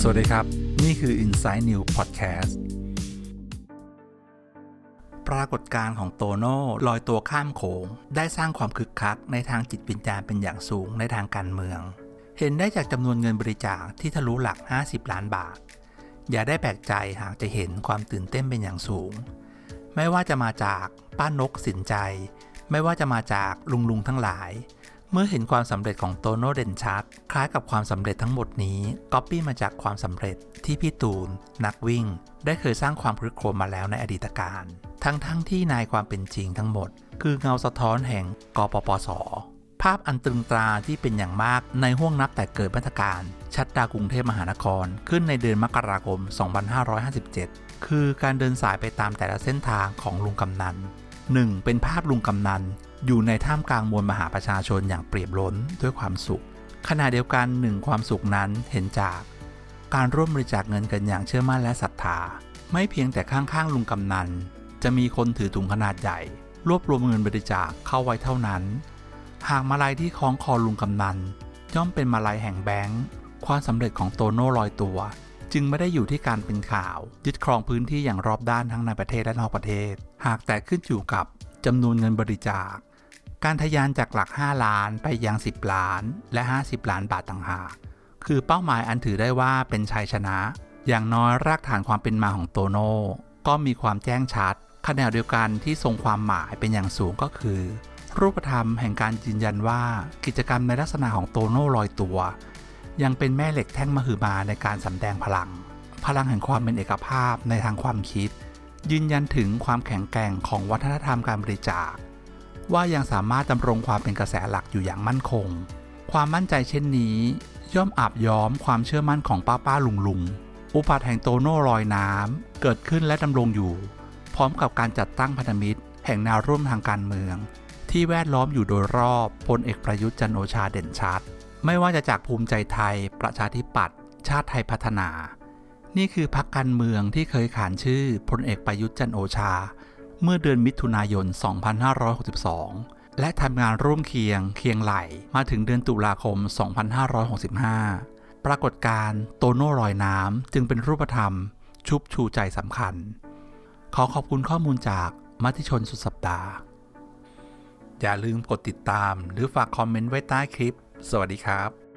สวัสดีครับ นี่คือ Inside New Podcast ปรากฏการณ์ของโตโน่ลอยตัวข้ามโขง ได้สร้างความคึกคักในทางจิตวิญญาณเป็นอย่างสูงในทางการเมือง เห็นได้จากจำนวนเงินบริจาคที่ทะลุหลัก 50 ล้านบาท อย่าได้แปลกใจหากจะเห็นความตื่นเต้นเป็นอย่างสูง ไม่ว่าจะมาจากป้านกสินใจ ไม่ว่าจะมาจากลุงลุงทั้งหลาย เมื่อเห็นความสำเร็จของโตโน่เด่นชัด คล้ายกับความสำเร็จทั้งหมดนี้ก๊อปปี้มาจากความสำเร็จที่พี่ตูน นักวิ่ง ได้เคยสร้างความครึกโครมมาแล้วในอดีตการ ทั้งๆทที่นายความเป็นจริงทั้งหมด คือเงาสะท้อนแห่งกปปส ภาพอันตรึงตราที่เป็นอย่างมากในห่วงนับแต่เกิดมาตรการ ชัดดาวกรุงเทพมหานครขึ้นในเดือนมกราคม 2557 คือการเดินสายไปตามแต่ละเส้นทางของลุงกำนัน 1. เป็นภาพลุงกำนัน อยู่ในท่ามกลางมวลมหาประชาชนอย่างเปรียบล้นด้วยความสุข ขณะเดียวกันหนึ่งความสุขนั้นเห็นจาก การร่วมบริจาคเงินกันอย่างเชื่อมั่นและศรัทธา ไม่เพียงแต่ข้างๆลุงกำนัน จะมีคนถือถุงขนาดใหญ่ รวบรวมเงินบริจาคเข้าไว้เท่านั้น หากมาลัยที่คล้องคอลุงกำนัน ย่อมเป็นมาลัยแห่งแบงค์ความสำเร็จของโตโน่ลอยตัว จึงไม่ได้อยู่ที่การเป็นข่าว ยึดครองพื้นที่อย่างรอบด้านทั้งในประเทศและนอกประเทศ หากแต่ขึ้นอยู่กับจำนวนเงินบริจาค การทะยานจากหลัก 5 ล้านไปยัง 10 ล้านและ 50 ล้านบาทต่างหาก คือเป้าหมายอันถือได้ว่าเป็นชัยชนะ อย่างน้อยรากฐานความเป็นมาของโตโน่ก็มีความแจ้งชัดขณะเดียวกันที่ทรงความหมายเป็นอย่างสูงก็คือ รูปธรรมแห่งการยืนยันว่ากิจกรรมในลักษณะของโตโน่ลอยตัว ยังเป็นแม่เหล็กแท่งมหึมาในการสำแดงพลัง พลังแห่งความเป็นเอกภาพในทางความคิด ยืนยันถึงความแข็งแกร่งของวัฒนธรรมการบริจาค ว่ายังสามารถดำรงความเป็นกระแสหลักอยู่อย่างมั่นคง ความมั่นใจเช่นนี้ ย่อมอาบย้อมความเชื่อมั่นของป้าป้าลุงลุงอุปัตแห่งโตโน่ลอยน้ำเกิดขึ้นและดำรงอยู่ พร้อมกับการจัดตั้งพันธมิตร แห่งแนวร่วมทางการเมือง ที่แวดล้อมอยู่โดยรอบพลเอกประยุทธ์จันโอชาเด่นชัด ไม่ว่าจะจากภูมิใจไทย ประชาธิปัตย์ชาติไทยพัฒนา นี่คือพรรคการเมืองที่เคยขานชื่อพลเอกประยุทธ์จันโอชา เมื่อเดือนมิถุนายน 2562 และทำงานร่วมเคียงเคียงไหลมาถึงเดือนตุลาคม 2565 ปรากฏการ์โตโน่ลอยน้ำจึงเป็นรูปธรรม ชุบชูใจสำคัญ ขอขอบคุณข้อมูลจากมติชนสุดสัปดาห์ อย่าลืมกดติดตามหรือฝากคอมเมนต์ไว้ใต้คลิป สวัสดีครับ